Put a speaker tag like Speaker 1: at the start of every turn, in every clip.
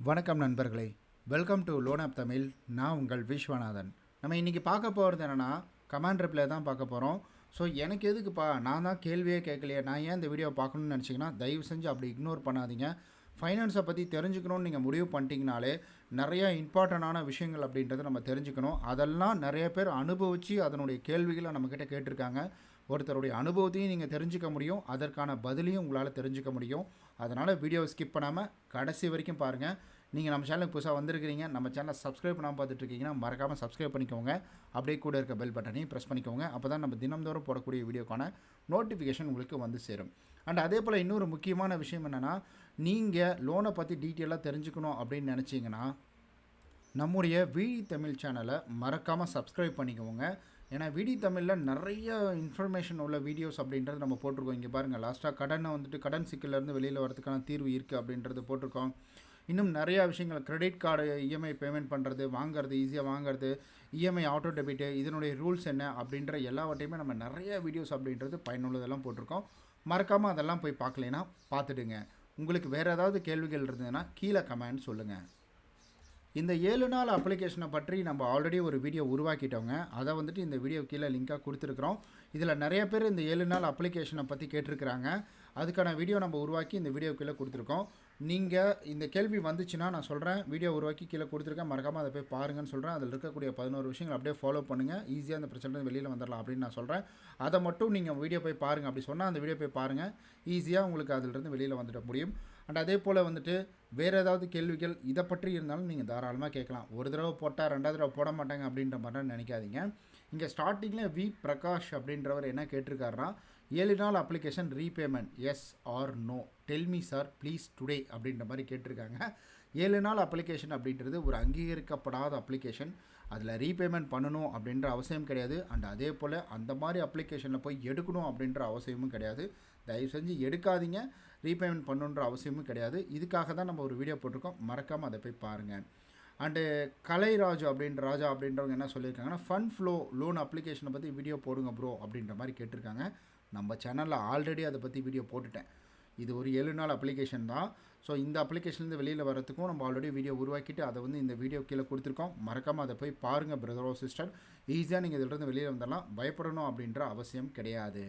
Speaker 1: வணக்கம் நண்பர்களே. Welcome to loan app Tamil நான் உங்கள் விஸ்வநாதன். நம்ம இன்றைக்கி பார்க்க போகிறது என்னென்னா கமாண்ட் ரிப்ளை தான் பார்க்க போகிறோம் ஸோ எனக்கு எதுக்குப்பா? நான் தான் கேள்வியே கேட்கலையே. நான் ஏன் இந்த வீடியோ பார்க்கணும்னு நினச்சிங்கன்னா தயவு செஞ்சு அப்படி இக்னோர் பண்ணாதீங்க. ஃபைனான்ஸை பற்றி தெரிஞ்சுக்கணும்னு நீங்கள் முடிவு பண்ணிட்டீங்கனாலே நிறையா இம்பார்ட்டண்டான விஷயங்கள் அப்படின்றத நம்ம தெரிஞ்சுக்கணும். அதெல்லாம் நிறைய பேர் அனுபவித்து அதனுடைய கேள்விகளை நம்மக்கிட்ட கேட்டிருக்காங்க. ஒருத்தருடைய அனுபவத்தையும் நீங்கள் தெரிஞ்சுக்க முடியும். அதற்கான பதிலையும் உங்களால் தெரிஞ்சுக்க முடியும். அதனால் வீடியோவை ஸ்கிப் பண்ணாமல் கடைசி வரைக்கும் பாருங்கள் நீங்கள் நம்ம சேனலுக்கு புதுசாக வந்திருக்கிறீங்க நம்ம சேனலை சப்ஸ்கிரைப் பண்ணாமல் பார்த்துட்டு இருக்கீங்கன்னா மறக்காமல் சப்ஸ்கிரைப் பண்ணிக்கோங்க. அப்படியே கூட இருக்க பெல் பட்டனையும் ப்ரெஸ் பண்ணிக்கோங்க. அப்போ தான் நம்ம தினம்தோறும் போடக்கூடிய வீடியோக்கான நோட்டிஃபிகேஷன் உங்களுக்கு வந்து சேரும். அண்ட் அதே போல் இன்னொரு முக்கியமான விஷயம் என்னென்னா நீங்கள் லோனை பற்றி டீட்டெயிலாக தெரிஞ்சுக்கணும் அப்படின்னு நினச்சிங்கன்னா நம்முடைய வீழி தமிழ் சேனலை மறக்காமல் சப்ஸ்கிரைப் பண்ணிக்கோங்க. ஏன்னா விடி தமிழில் நிறைய இன்ஃபர்மேஷன் உள்ள வீடியோஸ் அப்படின்றது நம்ம போட்டிருக்கோம். இங்கே பாருங்கள் லாஸ்ட்டாக கடனை வந்துட்டு கடன் சிக்கலேருந்து வெளியில் வரதுக்கான தீர்வு இருக்குது அப்படின்றது போட்டிருக்கோம். இன்னும் நிறையா விஷயங்கள் கிரெடிட் கார்டு இஎம்ஐ பேமெண்ட் பண்ணுறது வாங்குறது ஈஸியாக வாங்குறது இஎம்ஐ ஆட்டோ டெபிட்டு இதனுடைய ரூல்ஸ் என்ன அப்படின்ற எல்லாவற்றையுமே நம்ம நிறைய வீடியோஸ் அப்படின்றது பயனுள்ளதெல்லாம் போட்டிருக்கோம். மறக்காமல் அதெல்லாம் போய் பார்க்கலைன்னா பார்த்துடுங்க. உங்களுக்கு வேறு ஏதாவது கேள்விகள் இருந்ததுன்னா கீழே கமெண்ட் சொல்லுங்கள் இந்த ஏழு நாள் அப்ளிகேஷனை பற்றி நம்ம ஆல்ரெடி ஒரு வீடியோ உருவாக்கிட்டோங்க. அதை வந்துட்டு இந்த வீடியோ கீழே லிங்காக கொடுத்துருக்குறோம். இதில் நிறைய பேர் இந்த ஏழு நாள் அப்ளிகேஷனை பற்றி கேட்டிருக்கிறாங்க. அதுக்கான வீடியோ நம்ம உருவாக்கி இந்த வீடியோ கீழே கொடுத்துருக்கோம். நீங்கள் இந்த கேள்வி வந்துச்சுன்னா நான் சொல்கிறேன் வீடியோ உருவாக்கி கீழே கொடுத்துருக்கேன். மறக்காமல் அதை போய் பாருங்கன்னு சொல்கிறேன் அதில் இருக்கக்கூடிய பதினோரு விஷயங்கள் அப்படியே ஃபாலோ பண்ணுங்கள் ஈஸியாக அந்த பிரச்சனை வெளியில் வந்துடலாம் அப்படின்னு நான் சொல்கிறேன் அதை மட்டும் நீங்கள் வீடியோ போய் பாருங்கள் அப்படி சொன்னால் அந்த வீடியோ போய் பாருங்கள் ஈஸியாக உங்களுக்கு அதிலிருந்து வெளியில் வந்துட முடியும். அண்ட் அதே போல் வந்துட்டு வேறு ஏதாவது கேள்விகள் இதை பற்றி இருந்தாலும் நீங்கள் தாராளமாக கேட்கலாம். ஒரு தடவை போட்டால் ரெண்டாவது தடவை போட மாட்டாங்க அப்படின்ற மாதிரி நினைக்காதீங்க. இங்கே ஸ்டார்டிங்கில் வி பிரகாஷ் அப்படின்றவர் என்ன கேட்டிருக்காருன்னா ஏழு நாள் application repayment is or no tell me sir please today அப்படின்ற மாதிரி கேட்டிருக்காங்க. ஏழு நாள் அப்ளிகேஷன் அப்படின்றது ஒரு அங்கீகரிக்கப்படாத அப்ளிகேஷன் அதில் ரீபேமெண்ட் பண்ணணும் அப்படின்ற அவசியம் கிடையாது. அண்ட் அதே போல் அந்த மாதிரி அப்ளிகேஷனில் போய் எடுக்கணும் அப்படின்ற அவசியமும் கிடையாது. தயவு செஞ்சு எடுக்காதீங்க. ரீபேமெண்ட் பண்ணுன்ற அவசியமும் கிடையாது. இதுக்காக தான் நம்ம ஒரு வீடியோ போட்டிருக்கோம். மறக்காமல் அதை போய் பாருங்கள் அண்டு கலைராஜு அப்படின்ற ராஜா அப்படின்றவங்க என்ன சொல்லியிருக்காங்கன்னா ஃபன் ஃப்ளோ லோன் அப்ளிகேஷனை பற்றி வீடியோ போடுங்க ப்ரோ அப்படின்ற மாதிரி கேட்டிருக்காங்க. நம்ம சேனலில் ஆல்ரெடி அதை பற்றி வீடியோ போட்டுட்டேன். இது ஒரு ஏழு நாள் அப்ளிகேஷன் தான். ஸோ இந்த அப்ளிகேஷன்லேருந்து வெளியில் வரத்துக்கும் நம்ம ஆல்ரெடி வீடியோ உருவாக்கிட்டு அதை வந்து இந்த வீடியோ கீழே கொடுத்துருக்கோம். மறக்காமல் அதை போய் பாருங்கள் பிரதரோ சிஸ்டர் ஈஸியாக நீங்கள் இதிலிருந்து வெளியில் வந்துடலாம். பயப்படணும் அப்படின்ற அவசியம் கிடையாது.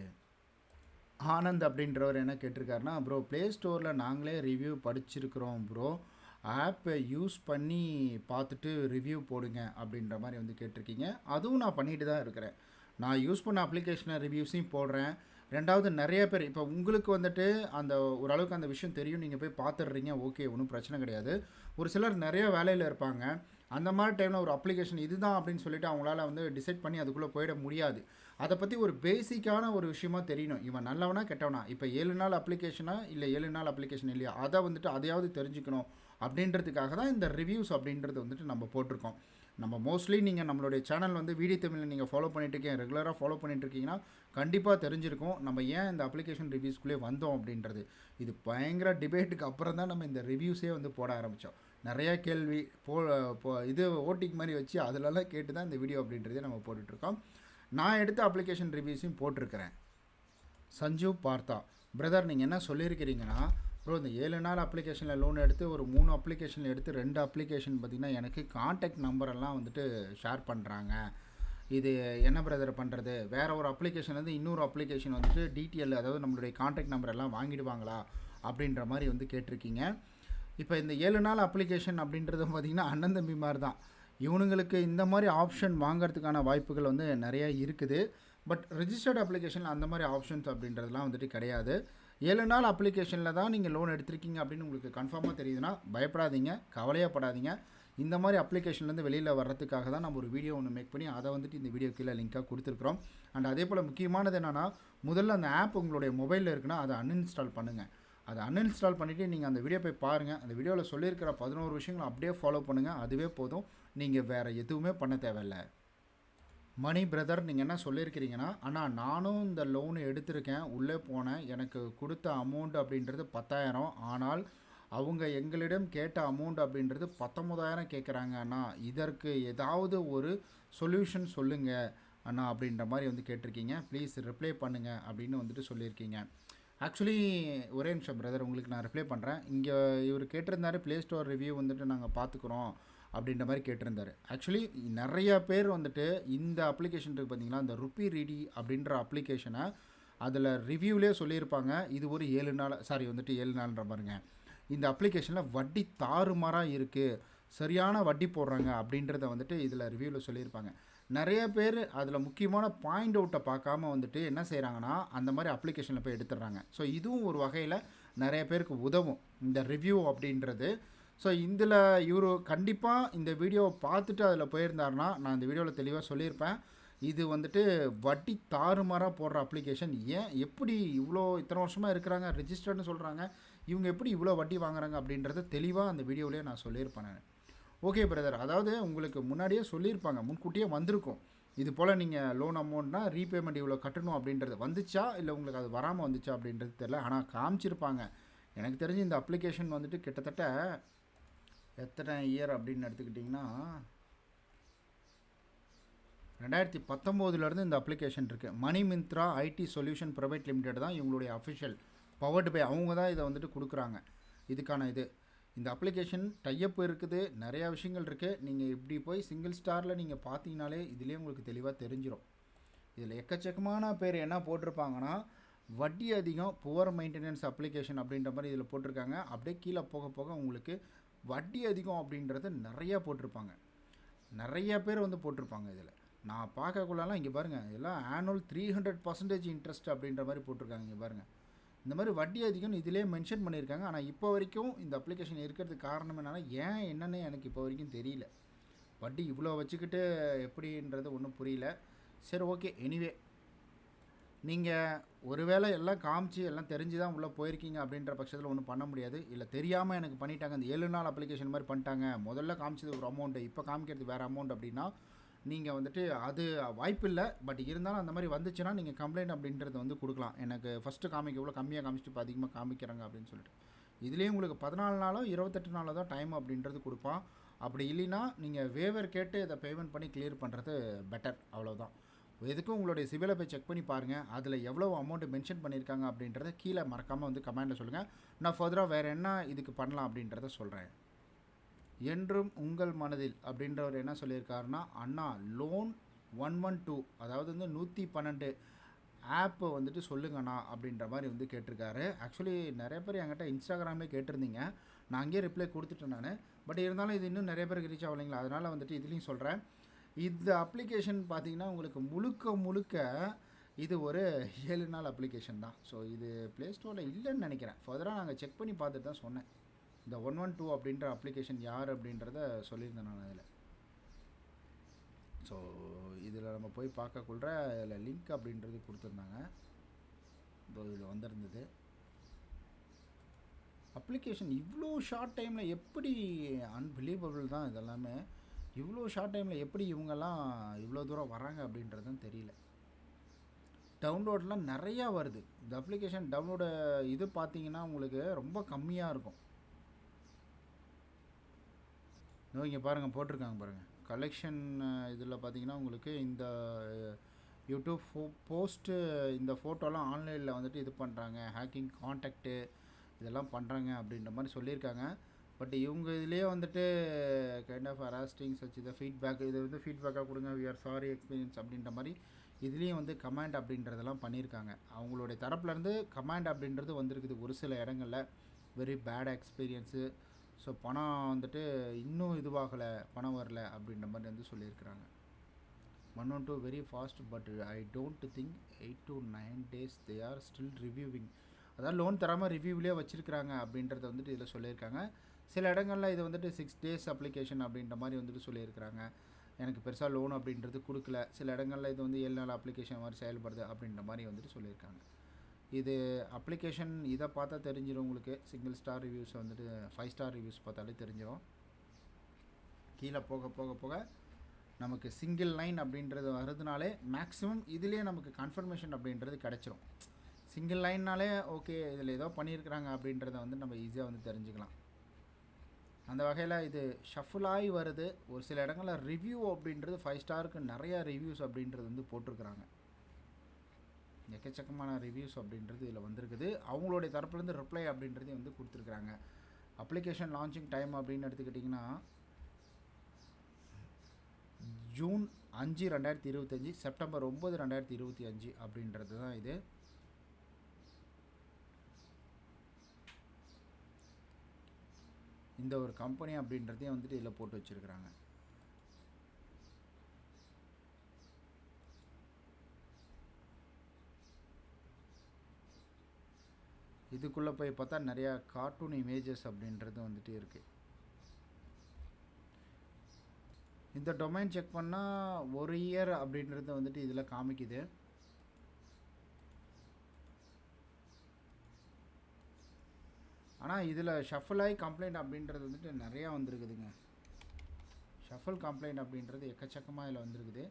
Speaker 1: ஆனந்த் அப்படின்றவர் என்ன கேட்டிருக்காருன்னா ப்ரோ ப்ளே ஸ்டோரில் நாங்களே ரிவ்யூ படிச்சிருக்கிறோம் ப்ரோ. ஆப்பை யூஸ் பண்ணி பார்த்துட்டு ரிவ்யூ போடுங்க அப்படின்ற மாதிரி வந்து கேட்டிருக்கீங்க. அதுவும் நான் பண்ணிட்டு தான் இருக்கிறேன். நான் யூஸ் பண்ண அப்ளிகேஷனை ரிவ்யூஸையும் போடுறேன். ரெண்டாவது நிறைய பேர் இப்போ உங்களுக்கு வந்துட்டு அந்த ஓரளவுக்கு அந்த விஷயம் தெரியும். நீங்கள் போய் பார்த்துடுறீங்க ஓகே ஒன்றும் பிரச்சனை கிடையாது. ஒரு சிலர் நிறைய வேலையில் இருப்பாங்க. அந்த மாதிரி டைமில் ஒரு அப்ளிகேஷன் இதுதான் அப்படின்னு சொல்லிட்டு அவங்களால வந்து டிசைட் பண்ணி அதுக்குள்ளே போயிட முடியாது. அதை பற்றி ஒரு பேசிக்கான ஒரு விஷயமா தெரியணும். இவன் நல்லவனா கெட்டவனா? இப்போ ஏழு நாள் அப்ளிகேஷனா இல்லை ஏழு நாள் அப்ளிகேஷன் இல்லையா? அதை வந்துட்டு அதையாவது தெரிஞ்சுக்கணும் அப்படின்றதுக்காக தான் இந்த ரிவ்யூஸ் அப்படின்றது வந்துட்டு நம்ம போட்டிருக்கோம். நம்ம மோஸ்ட்லி நீங்கள் நம்மளுடைய சேனல் வந்து வீடியோ தமிழில் நீங்கள் ஃபாலோ பண்ணிட்டுருக்கீங்க ரெகுலராக ஃபாலோ பண்ணிட்டு இருக்கீங்கன்னா கண்டிப்பாக தெரிஞ்சிருக்கும் நம்ம ஏன் இந்த அப்ளிகேஷன் ரிவ்யூஸ்க்குள்ளே வந்தோம் அப்படின்றது. இது பயங்கர டிபேட்டுக்கு அப்புறம் தான் நம்ம இந்த ரிவ்யூஸே வந்து போட ஆரம்பித்தோம் நிறையா கேள்வி போ இது ஓட்டிக் மாதிரி வச்சு அதிலலாம் கேட்டு தான் இந்த வீடியோ அப்படின்றதே நம்ம போட்டுட்ருக்கோம் நான் எடுத்த அப்ளிகேஷன் ரிவ்யூஸையும் போட்டிருக்கிறேன். சஞ்சீவ் பார்த்தா பிரதர் நீங்கள் என்ன சொல்லியிருக்கிறீங்கன்னா ப்ரோ இந்த ஏழு நாள் அப்ளிகேஷனில் லோன் எடுத்து ஒரு மூணு அப்ளிகேஷனில் எடுத்து ரெண்டு அப்ளிகேஷன் பார்த்திங்கன்னா எனக்கு காண்டாக்ட் நம்பரெல்லாம் வந்துட்டு ஷேர் பண்ணுறாங்க இது என்ன பிரதர் பண்ணுறது வேறு ஒரு அப்ளிகேஷன்லேருந்து இன்னொரு அப்ளிகேஷன் வந்துட்டு டீட்டெயில் அதாவது நம்மளுடைய காண்டாக்ட் நம்பர் எல்லாம் வாங்கிடுவாங்களா? அப்படின்ற மாதிரி வந்து கேட்டிருக்கீங்க. இப்போ இந்த ஏழு நாள் அப்ளிகேஷன் அப்படின்றது பார்த்திங்கன்னா அண்ணன் தம்பி மாதிரி தான். இவனுங்களுக்கு இந்த மாதிரி ஆப்ஷன் வாங்கிறதுக்கான வாய்ப்புகள் வந்து நிறைய இருக்குது. பட் ரிஜிஸ்டர்ட் அப்ளிகேஷனில் அந்த மாதிரி ஆப்ஷன்ஸ் அப்படின்றதுலாம் வந்துட்டு கிடையாது. ஏழு நாள் அப்ளிகேஷனில் தான் நீங்கள் லோன் எடுத்திருக்கீங்க அப்படின்னு உங்களுக்கு கன்ஃபார்மாக தெரியுதுன்னா பயப்படாதீங்க கவலையப்படாதீங்க இந்த மாதிரி அப்ளிகேஷன்லேருந்து வெளியில் வர்றதுக்காக தான் நம்ம ஒரு வீடியோ ஒன்று மேக் பண்ணி அதை வந்துட்டு இந்த வீடியோ கீழே லிங்காக கொடுத்துருக்குறோம். அண்ட் அதே போல் முக்கியமானது என்னென்னா முதல்ல அந்த ஆப் உங்களுடைய மொபைலில் இருக்குன்னா அதை அன்இன்ஸ்டால் பண்ணுங்கள் அதை அன்இன்ஸ்டால் பண்ணிவிட்டு நீங்கள் அந்த வீடியோ போய் பாருங்கள் அந்த வீடியோவில் சொல்லியிருக்கிற பதினோரு விஷயங்களை அப்படியே ஃபாலோ பண்ணுங்கள் அதுவே போதும். நீங்கள் வேறு எதுவுமே பண்ண தேவையில்லை. மணி பிரதர் நீங்கள் என்ன சொல்லியிருக்கிறீங்கன்னா ஆனால் நானும் இந்த லோன் எடுத்திருக்கேன் உள்ளே போனேன். எனக்கு கொடுத்த அமௌண்ட் அப்படின்றது பத்தாயிரம். ஆனால் அவங்க எங்களிடம் கேட்ட அமௌண்ட் அப்படின்றது பத்தொம்பதாயிரம் கேட்குறாங்க அண்ணா. இதற்கு ஏதாவது ஒரு சொல்யூஷன் சொல்லுங்கள் அண்ணா அப்படின்ற மாதிரி வந்து கேட்டிருக்கீங்க. ப்ளீஸ் ரிப்ளை பண்ணுங்கள் அப்படின்னு வந்துட்டு சொல்லியிருக்கீங்க. ஆக்சுவலி ஒரே நிமிஷம் பிரதர் உங்களுக்கு நான் ரிப்ளை பண்ணுறேன் இங்கே இவர் கேட்டிருந்தாரு ப்ளே ஸ்டோர் ரிவ்யூ வந்துட்டு நாங்கள் பார்த்துக்குறோம். அப்படின்ற மாதிரி கேட்டிருந்தார். ஆக்சுவலி நிறைய பேர் வந்துட்டு இந்த அப்ளிகேஷன் இருக்குது பார்த்தீங்களா? இந்த ருப்பி ரீடி அப்படின்ற அப்ளிகேஷனை அதில் ரிவ்யூவிலே சொல்லியிருப்பாங்க. இது ஒரு ஏழு நாள் சாரி வந்துட்டு ஏழு நாள்ன்ற பாருங்க. இந்த அப்ளிகேஷனில் வட்டி தாறுமாறாக இருக்குது சரியான வட்டி போடுறாங்க அப்படின்றத வந்துட்டு இதில் ரிவ்யூவில் சொல்லியிருப்பாங்க. நிறைய பேர் அதில் முக்கியமான பாயிண்ட் அவுட்டை பார்க்காம வந்துட்டு என்ன செய்கிறாங்கன்னா அந்த மாதிரி அப்ளிகேஷனில் போய் எடுத்துடுறாங்க. ஸோ இதுவும் ஒரு வகையில் நிறைய பேருக்கு உதவும். இந்த ரிவ்யூ அப்படின்றது ஸோ இதில் இவர் கண்டிப்பாக இந்த வீடியோவை பார்த்துட்டு அதில் போயிருந்தாருன்னா நான் இந்த வீடியோவில் தெளிவாக சொல்லியிருப்பேன். இது வந்துட்டு வட்டி தாறுமாறாக போடுற அப்ளிகேஷன் ஏன்? எப்படி இவ்வளோ இத்தனை வருஷமாக இருக்கிறாங்க? ரெஜிஸ்டர்னு சொல்கிறாங்க இவங்க எப்படி இவ்வளோ வட்டி வாங்குறாங்க அப்படின்றத தெளிவாக அந்த வீடியோவிலே நான் சொல்லியிருப்பேன் நான். ஓகே பிரதர் அதாவது உங்களுக்கு முன்னாடியே சொல்லியிருப்பாங்க. முன்கூட்டியே வந்திருக்கும். இது போல் நீங்கள் லோன் அமௌண்ட்னா ரீபேமெண்ட் இவ்வளோ கட்டணும் அப்படின்றது வந்துச்சா? இல்லை உங்களுக்கு அது வராமல் வந்துச்சா அப்படின்றது தெரில ஆனால் காமிச்சிருப்பாங்க. எனக்கு தெரிஞ்சு இந்த அப்ளிகேஷன் வந்துட்டு கிட்டத்தட்ட எத்தனை இயர் அப்படின்னு எடுத்துக்கிட்டிங்கன்னா ரெண்டாயிரத்தி பத்தொம்போதுலேருந்து இந்த அப்ளிகேஷன் இருக்குது money Myntra IT solution private limited தான் இவங்களுடைய அஃபிஷியல் பவர்டு பை அவங்க தான் இதை வந்துட்டு கொடுக்குறாங்க. இதுக்கான இது. இந்த அப்ளிகேஷன் டைப் இருக்குது நிறையா விஷயங்கள் இருக்குது நீங்கள் இப்படி போய் சிங்கிள் ஸ்டாரில் நீங்கள் பார்த்தீங்கனாலே இதுலேயே உங்களுக்கு தெளிவாக தெரிஞ்சிடும் இதில் எக்கச்சக்கமான பேர் என்ன போட்டிருப்பாங்கன்னா வட்டி அதிகம் புவர் மெயின்டெனன்ஸ் அப்ளிகேஷன் அப்படின்ற மாதிரி இதில் போட்டிருக்காங்க. அப்படியே கீழே போக போக உங்களுக்கு வட்டி அதிகம் அப்படின்றது நிறையா போட்டிருப்பாங்க. நிறைய பேர் வந்து போட்டிருப்பாங்க இதில். நான் பார்க்கக்குள்ளலாம் இங்கே பாருங்கள் இதெல்லாம் annual three hundred percentage interest அப்படின்ற மாதிரி போட்டிருக்காங்க இங்கே பாருங்கள் இந்த மாதிரி வட்டி அதிகம்னு இதிலே மென்ஷன் பண்ணியிருக்காங்க. ஆனால் இப்போ வரைக்கும் இந்த அப்ளிகேஷன் இருக்கிறதுக்கு காரணம் என்னன்னா ஏன் என்னன்னு எனக்கு இப்போ வரைக்கும் தெரியல. வட்டி இவ்வளோ வச்சுக்கிட்டு எப்படின்றது ஒன்றும் புரியல. சரி ஓகே எனிவே நீங்கள் ஒருவேளை எல்லாம் காமிச்சு எல்லாம் தெரிஞ்சு தான் உள்ளே போயிருக்கீங்க அப்படின்ற பட்சத்தில் ஒன்றும் பண்ண முடியாது. இல்லை தெரியாமல் எனக்கு பண்ணிட்டாங்க. இந்த ஏழு நாள் அப்ளிகேஷன் மாதிரி பண்ணிட்டாங்க. முதல்ல காமிச்சது ஒரு அமௌண்ட்டு இப்போ காமிக்கிறது வேறு அமௌண்ட் அப்படின்னா நீங்கள் வந்துட்டு அது வாய்ப்பு இல்லை. பட் இருந்தாலும் அந்த மாதிரி வந்துச்சுன்னா நீங்கள் கம்ப்ளைண்ட் அப்படின்றத வந்து கொடுக்கலாம். எனக்கு ஃபஸ்ட்டு காமிக்க இவ்வளோ கம்மியாக காமிச்சிட்டு இப்போ அதிகமாக காமிக்கிறாங்க அப்படின்னு சொல்லிட்டு. இதுலேயும் உங்களுக்கு பதினாலு நாளோ இருபத்தெட்டு நாளோ தான் டைம் அப்படின்றது கொடுப்பான். அப்படி இல்லைன்னா நீங்கள் வேவர் கேட்டு இதை பேமெண்ட் பண்ணி கிளியர் பண்ணுறது பெட்டர் அவ்வளோதான் எதுக்கும் உங்களுடைய சிவிலை போய் செக் பண்ணி பாருங்கள் அதில் எவ்வளோ அமௌண்ட்டு மென்ஷன் பண்ணியிருக்காங்க அப்படின்றத கீழே மறக்காமல் வந்து கமெண்டில் சொல்லுங்கள் நான் ஃபர்தராக வேறு என்ன இதுக்கு பண்ணலாம் அப்படின்றத சொல்கிறேன் என்றும் உங்கள் மனதில் அப்படின்றவர் என்ன சொல்லியிருக்காருன்னா அண்ணா லோன் ஒன் ஒன் டூ அதாவது வந்து நூற்றி பன்னெண்டு ஆப்பை வந்துட்டு சொல்லுங்கண்ணா அப்படின்ற மாதிரி வந்து கேட்டிருக்காரு. ஆக்சுவலி நிறைய பேர் என்கிட்ட இன்ஸ்டாகிராம்லேயே கேட்டிருந்தீங்க. நான் அங்கேயே ரிப்ளை கொடுத்துட்டேன் நான். பட் இருந்தாலும் இது இன்னும் நிறைய பேருக்கு ரீச் ஆகலைங்களா? அதனால் வந்துட்டு இதுலேயும் சொல்கிறேன் இந்த அப்ளிகேஷன் பார்த்தீங்கன்னா உங்களுக்கு முழுக்க முழுக்க இது ஒரு ஏழு நாள் அப்ளிகேஷன் தான். ஸோ இது ப்ளே ஸ்டோரில் இல்லைன்னு நினைக்கிறேன். ஃபர்தராக நாங்கள் செக் பண்ணி பார்த்துட்டு தான் சொன்னேன். இந்த ஒன் ஒன் டூ அப்படின்ற அப்ளிகேஷன் யார் அப்படின்றத சொல்லியிருந்தேன் நான் அதில். ஸோ இதில் நம்ம போய் பார்க்கக்குள்ள இதில் லிங்க் அப்படின்றது கொடுத்துருந்தாங்க. இதில் வந்திருந்தது. அப்ளிகேஷன் இவ்வளோ ஷார்ட் டைமில் எப்படி அன்பிலீவபிள் தான் இதெல்லாமே. இவ்வளோ ஷார்ட் டைமில் எப்படி இவங்கெல்லாம் இவ்வளோ தூரம் வராங்க அப்படின்றதும் தெரியல. டவுன்லோட்லாம் நிறையா வருது. இந்த அப்ளிகேஷன் டவுன்லோடு இது பார்த்தீங்கன்னா உங்களுக்கு ரொம்ப கம்மியாக இருக்கும். இங்கே பாருங்கள் போட்டிருக்காங்க பாருங்கள் கலெக்ஷன் இதில் பார்த்தீங்கன்னா உங்களுக்கு இந்த யூடியூப் ஃபோ போஸ்ட்டு இந்த ஃபோட்டோலாம் ஆன்லைனில் வந்துட்டு இது பண்ணுறாங்க ஹேக்கிங் காண்டாக்ட்டு இதெல்லாம் பண்ணுறாங்க அப்படின்ற மாதிரி சொல்லியிருக்காங்க. பட் இவங்க இதுலேயே வந்துட்டு கைண்ட் ஆஃப் அராஸ்டிங் சச் இதை ஃபீட்பேக் இது வந்து ஃபீட்பேக்காக கொடுங்க வி ஆர் சாரி எக்ஸ்பீரியன்ஸ் அப்படின்ற மாதிரி இதுலேயும் வந்து கமாண்ட் அப்படின்றதெல்லாம் பண்ணியிருக்காங்க. அவங்களுடைய தரப்புலேருந்து கமாண்ட் அப்படின்றது வந்திருக்குது ஒரு சில இடங்களில். வெரி பேட் எக்ஸ்பீரியன்ஸு ஸோ பணம் வந்துட்டு இன்னும் இதுவாகலை பணம் வரல அப்படின்ற மாதிரி வந்து சொல்லியிருக்கிறாங்க. One one two very fast but I don't think eight to nine days they are still reviewing அதாவது லோன் தராமல் ரிவ்யூவிலே வச்சுருக்கிறாங்க அப்படின்றத வந்துட்டு இதில் சொல்லியிருக்காங்க. சில இடங்களில் இது வந்துட்டு சிக்ஸ் டேஸ் அப்ளிகேஷன் அப்படின்ற மாதிரி வந்துட்டு சொல்லியிருக்கிறாங்க. எனக்கு பெருசாக லோன் அப்படின்றது கொடுக்கல. சில இடங்களில் இது வந்து ஏழு நாள் அப்ளிகேஷன் மாதிரி செயல்படுது அப்படின்ற மாதிரி வந்துட்டு சொல்லியிருக்காங்க. இது அப்ளிகேஷன் இதை பார்த்தா தெரிஞ்சிடும் உங்களுக்கு. சிங்கிள் ஸ்டார் ரிவ்யூஸ் வந்துட்டு ஃபைவ் ஸ்டார் ரிவ்யூஸ் பார்த்தாலே தெரிஞ்சிடும் கீழே போக போக போக நமக்கு சிங்கிள் லைன் அப்படின்றது வருதுனாலே மேக்ஸிமம் இதுலேயே நமக்கு கன்ஃபர்மேஷன் அப்படின்றது கிடச்சிரும். சிங்கிள் லைன்னாலே ஓகே இதில் ஏதோ பண்ணியிருக்கிறாங்க அப்படின்றத வந்து நம்ம ஈஸியாக வந்து தெரிஞ்சுக்கலாம். அந்த வகையில் இது ஷஃபுல் ஆகி வருது. ஒரு சில இடங்களில் ரிவ்யூ அப்படின்றது ஃபைவ் ஸ்டாருக்கு நிறையா ரிவ்யூஸ் அப்படின்றது வந்து போட்டிருக்கிறாங்க. எக்கச்சக்கமான ரிவ்யூஸ் அப்படின்றது இதில் வந்திருக்குது. அவங்களுடைய தரப்புலேருந்து ரிப்ளை அப்படின்றதையும் வந்து கொடுத்துருக்குறாங்க. அப்ளிகேஷன் லான்ச்சிங் டைம் அப்படின்னு எடுத்துக்கிட்டிங்கன்னா ஜூன் அஞ்சு ரெண்டாயிரத்தி இருபத்தஞ்சி செப்டம்பர் ஒம்பது ரெண்டாயிரத்தி இருபத்தி அஞ்சு அப்படின்றது தான் இது. இந்த ஒரு கம்பெனி அப்படின்றதையும் வந்துட்டு இதில் போட்டு வச்சுருக்குறாங்க. இதுக்குள்ளே போய் பார்த்தா நிறையா கார்ட்டூன் இமேஜஸ் அப்படின்றது வந்துட்டு இருக்குது இந்த டொமைன் செக் பண்ணால் ஒரு இயர் அப்படின்றது வந்துட்டு இதில் காமிக்குது. ஆனால் இதில் ஷஃபிள் ஆகி கம்ப்ளைண்ட் அப்படின்றது வந்துட்டு நிறையா வந்திருக்குதுங்க. ஷஃபிள் கம்ப்ளைண்ட் அப்படின்றது எக்கச்சக்கமாக இதில் வந்திருக்குது.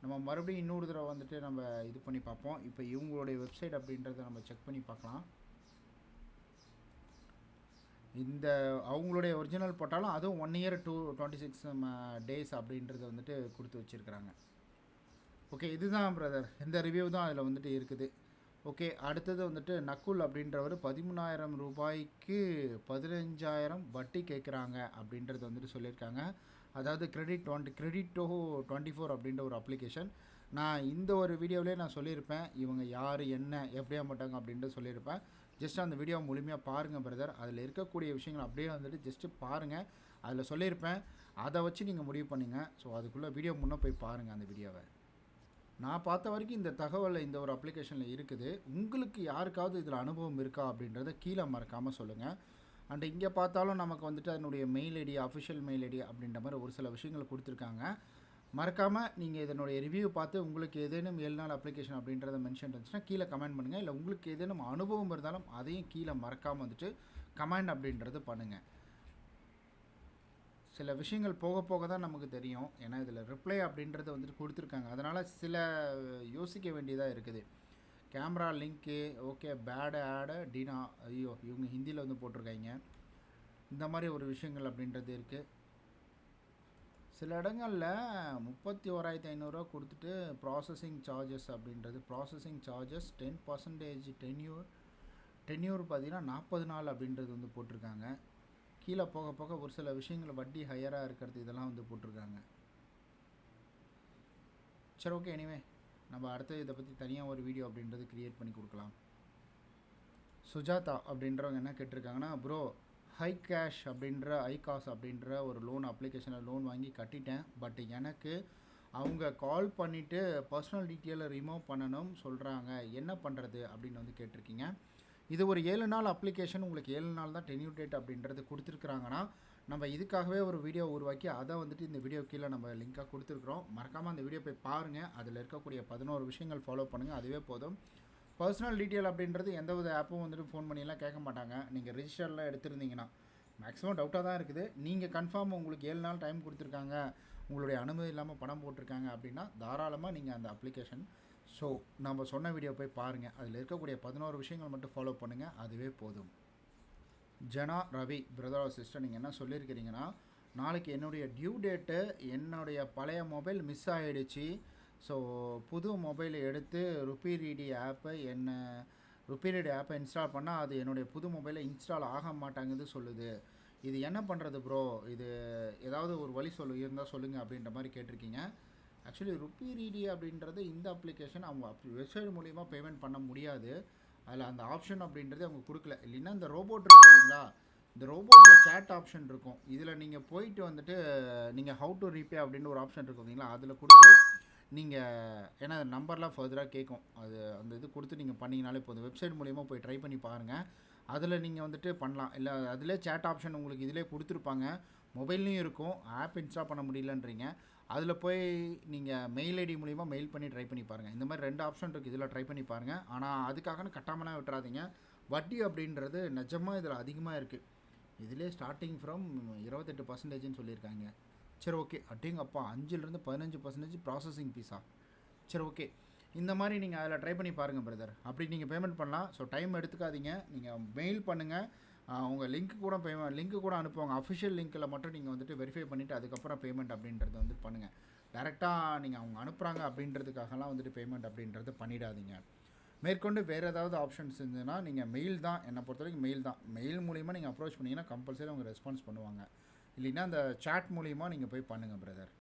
Speaker 1: நம்ம மறுபடியும் இன்னொரு தடவை வந்துட்டு நம்ம இது பண்ணி பார்ப்போம். இப்போ இவங்களுடைய வெப்சைட் அப்படின்றத நம்ம செக் பண்ணி பார்க்கலாம். இந்த அவங்களுடைய ஒரிஜினல் போட்டாலும் அதுவும் one year two twenty six days அப்படின்றத வந்துட்டு கொடுத்து வச்சுருக்குறாங்க. ஓகே இதுதான் பிரதர் இந்த ரிவ்யூ தான் அதில் வந்துட்டு இருக்குது. ஓகே அடுத்தது வந்துட்டு நக்குல் அப்படின்றவர் பதிமூணாயிரம் ரூபாய்க்கு பதினஞ்சாயிரம் வட்டி கேட்குறாங்க அப்படின்றது வந்துட்டு சொல்லியிருக்காங்க. அதாவது credit twenty credit two twenty four அப்படின்ற ஒரு அப்ளிகேஷன் நான் இந்த ஒரு வீடியோவிலே நான் சொல்லியிருப்பேன். இவங்க யார் என்ன எப்படியா மாட்டாங்க அப்படின்ட்டு சொல்லியிருப்பேன். ஜஸ்ட் அந்த வீடியோ முழுமையாக பாருங்கள் பிரதர் அதில் இருக்கக்கூடிய விஷயங்கள் அப்படியே வந்துட்டு ஜஸ்ட்டு பாருங்கள் அதில் சொல்லியிருப்பேன். அதை வச்சு நீங்கள் முடிவு பண்ணுங்கள் ஸோ அதுக்குள்ளே வீடியோ முன்னே போய் பாருங்கள் அந்த வீடியோவை நான் பார்த்த வரைக்கும் இந்த தகவல் இந்த ஒரு அப்ளிகேஷனில் இருக்குது. உங்களுக்கு யாருக்காவது இதில் அனுபவம் இருக்கா அப்படின்றத கீழே மறக்காமல் சொல்லுங்கள் அண்ட் இங்கே பார்த்தாலும் நமக்கு வந்துட்டு அதனுடைய mail ID official mail ID அப்படின்ற மாதிரி ஒரு சில விஷயங்கள் கொடுத்துருக்காங்க. மறக்காமல் நீங்கள் இதனுடைய ரிவ்யூ பார்த்து உங்களுக்கு ஏதேனும் ஏழு நாள் அப்ளிகேஷன் அப்படின்றத மென்ஷன் இருந்துச்சுன்னா கீழே கமெண்ட் பண்ணுங்கள் இல்லை உங்களுக்கு ஏதேனும் அனுபவம் இருந்தாலும் அதையும் கீழே மறக்காமல் வந்துட்டு கமெண்ட் அப்படின்றது பண்ணுங்கள் சில விஷயங்கள் போக போக தான் நமக்கு தெரியும். ஏன்னா இதில் ரிப்ளை அப்படின்றத வந்துட்டு கொடுத்துருக்காங்க. அதனால் சில யோசிக்க வேண்டியதாக இருக்குது. கேமரா லிங்க்கு ஓகே பேடு ஆடு டினா ஐயோ இவங்க ஹிந்தியில் வந்து போட்டிருக்காங்க. இந்த மாதிரி ஒரு விஷயங்கள் அப்படின்றது இருக்குது சில இடங்களில் முப்பத்தி ஓராயிரத்தி ஐநூறுரூவா கொடுத்துட்டு ப்ராசஸிங் சார்ஜஸ் அப்படின்றது. Processing charges ten percentage tenure tenure பார்த்திங்கன்னா நாற்பது நாள் அப்படின்றது வந்து போட்டிருக்காங்க. கீழே போக போக ஒரு சில விஷயங்கள் வட்டி ஹையராக இருக்கிறது இதெல்லாம் வந்து போட்டிருக்காங்க. சரி ஓகே எனிவே நம்ம அடுத்து இதை பற்றி தனியாக ஒரு வீடியோ அப்படின்றது க்ரியேட் பண்ணி கொடுக்கலாம். சுஜாதா அப்படின்றவங்க என்ன கேட்டிருக்காங்கன்னா ப்ரோ ஹை கேஷ் அப்படின்ற ஐ காஸ் அப்படின்ற ஒரு லோன் அப்ளிகேஷனில் லோன் வாங்கி கட்டிட்டேன். பட் எனக்கு அவங்க கால் பண்ணிவிட்டு பர்சனல் டீட்டெயிலை ரிமூவ் பண்ணணும் சொல்கிறாங்க என்ன பண்ணுறது அப்படின்னு வந்து கேட்டிருக்கீங்க. இது ஒரு ஏழு நாள் அப்ளிகேஷன் உங்களுக்கு ஏழு நாள் தான் டென்யூ டேட் அப்படின்றது கொடுத்துருக்குறாங்கன்னா நம்ம இதுக்காகவே ஒரு வீடியோ உருவாக்கி அதை வந்துட்டு இந்த வீடியோ கீழே நம்ம லிங்காக கொடுத்துருக்குறோம். மறக்காமல் அந்த வீடியோ போய் பாருங்கள் அதில் இருக்கக்கூடிய பதினோரு விஷயங்கள் ஃபாலோ பண்ணுங்கள் அதுவே போதும். பர்சனல் டீட்டெயில் அப்படின்றது எந்த வித ஆப்பும் வந்துட்டு ஃபோன் பண்ணியெல்லாம் கேட்க மாட்டாங்க. நீங்கள் ரிஜிஸ்டர்லாம் எடுத்திருந்தீங்கன்னா மேக்ஸிமம் டவுட்டாக தான் இருக்குது. நீங்கள் கன்ஃபார்ம் உங்களுக்கு ஏழு நாள் டைம் கொடுத்துருக்காங்க. உங்களுடைய அனுமதி இல்லாமல் பணம் போட்டிருக்காங்க அப்படின்னா தாராளமாக நீங்கள் அந்த அப்ளிகேஷன் ஸோ நம்ம சொன்ன வீடியோ போய் பாருங்கள் அதில் இருக்கக்கூடிய பதினோரு விஷயங்கள் மட்டும் ஃபாலோ பண்ணுங்கள் அதுவே போதும். ஜனா ரவி பிரதர் சிஸ்டர் நீங்கள் என்ன சொல்லியிருக்கிறீங்கன்னா நாளைக்கு என்னுடைய டியூ டேட்டு என்னுடைய பழைய மொபைல் மிஸ் ஆகிடுச்சு ஸோ புது மொபைல் எடுத்து ருப்பி ரீடி ஆப்பை என்ன ருப்பி ரீடி ஆப்பை இன்ஸ்டால் பண்ணால் அது என்னுடைய புது மொபைலில் இன்ஸ்டால் ஆக மாட்டாங்குது சொல்லுது. இது என்ன பண்ணுறது ப்ரோ இது ஏதாவது ஒரு வழி சொல்லு இருந்தால் சொல்லுங்கள் அப்படின்ற மாதிரி கேட்டிருக்கீங்க. ஆக்சுவலி ருப்பி ரீடி அப்படின்றது இந்த அப்ளிகேஷன் அவங்க வெப்சைட் மூலிமா பேமெண்ட் பண்ண முடியாது. அதில் அந்த ஆப்ஷன் அப்படின்றது அவங்க கொடுக்கல. இல்லைன்னா இந்த ரோபோட் இருக்குங்களா இந்த ரோபோட்டில் சேட் ஆப்ஷன் இருக்கும். இதில் நீங்கள் போயிட்டு வந்துட்டு நீங்கள் ஹவு டு ரீபே அப்படின்னு ஒரு ஆப்ஷன் இருக்கும் இல்லைங்களா அதில் கொடுத்து நீங்கள் ஏன்னா நம்பர்லாம் ஃபர்தராக கேட்கும் அது அந்த இது கொடுத்து நீங்கள் பண்ணிங்கனாலே போதும். வெப்சைட் மூலிமா போய் ட்ரை பண்ணி பாருங்கள் அதில் நீங்கள் வந்துட்டு பண்ணலாம். இல்லை அதிலே சேட் ஆப்ஷன் உங்களுக்கு இதிலே கொடுத்துருப்பாங்க. மொபைல்லையும் இருக்கும். ஆப் இன்ஸ்டால் பண்ண முடியலன்றீங்க. அதில் போய் நீங்கள் மெயில் ஐடி மூலிமா மெயில் பண்ணி ட்ரை பண்ணி பாருங்கள் இந்த மாதிரி ரெண்டு ஆப்ஷன் இருக்குது இதில் ட்ரை பண்ணி பாருங்கள் ஆனால் அதுக்காகனு கட்டாமலாம் விட்டுறாதீங்க. வட்டி அப்படின்றது நிஜமாக இதில் அதிகமாக இருக்குது இதிலே ஸ்டார்டிங் ஃப்ரம் இருபத்தெட்டு பர்சன்டேஜ்னு சொல்லியிருக்காங்க. சரி ஓகே அப்படிங்கப்பா அஞ்சுலேருந்து பதினஞ்சு பர்சன்டேஜ் ப்ராசஸிங் ஃபீஸா சரி ஓகே இந்த மாதிரி நீங்கள் அதில் ட்ரை பண்ணி பாருங்கள் பிரதர் அப்படி நீங்கள் பேமெண்ட் பண்ணலாம். ஸோ டைம் எடுத்துக்காதீங்க. நீங்கள் மெயில் பண்ணுங்கள் உங்கள் லிங்க் கூட பேமெண்ட் லிங்க் கூட அனுப்புவாங்க. அஃபிஷியல் லிங்க்கில் மட்டும் நீங்கள் வந்துட்டு வெரிஃபை பண்ணிவிட்டு அதுக்கப்புறம் பேமெண்ட் அப்படின்றத வந்து பண்ணுங்கள் டேரெக்டாக நீங்கள் அவங்க அனுப்புகிறாங்க அப்படின்றதுக்காகலாம் வந்துட்டு பேமெண்ட் அப்படின்றது பண்ணிடாதீங்க. மேற்கொண்டு வேறு ஏதாவது ஆப்ஷன்ஸ் இருந்ததுன்னா நீங்கள் மெயில் தான் என்னை பொறுத்த வரைக்கும் மெயில் தான். மெயில் மூலிமா நீங்கள் அப்ரோச் பண்ணிங்கன்னா கம்பல்சரி அவங்க ரெஸ்பான்ஸ் பண்ணுவாங்க. இல்லைன்னா அந்த சாட் மூலிமா நீங்கள் போய் பண்ணுங்கள் பிரதர்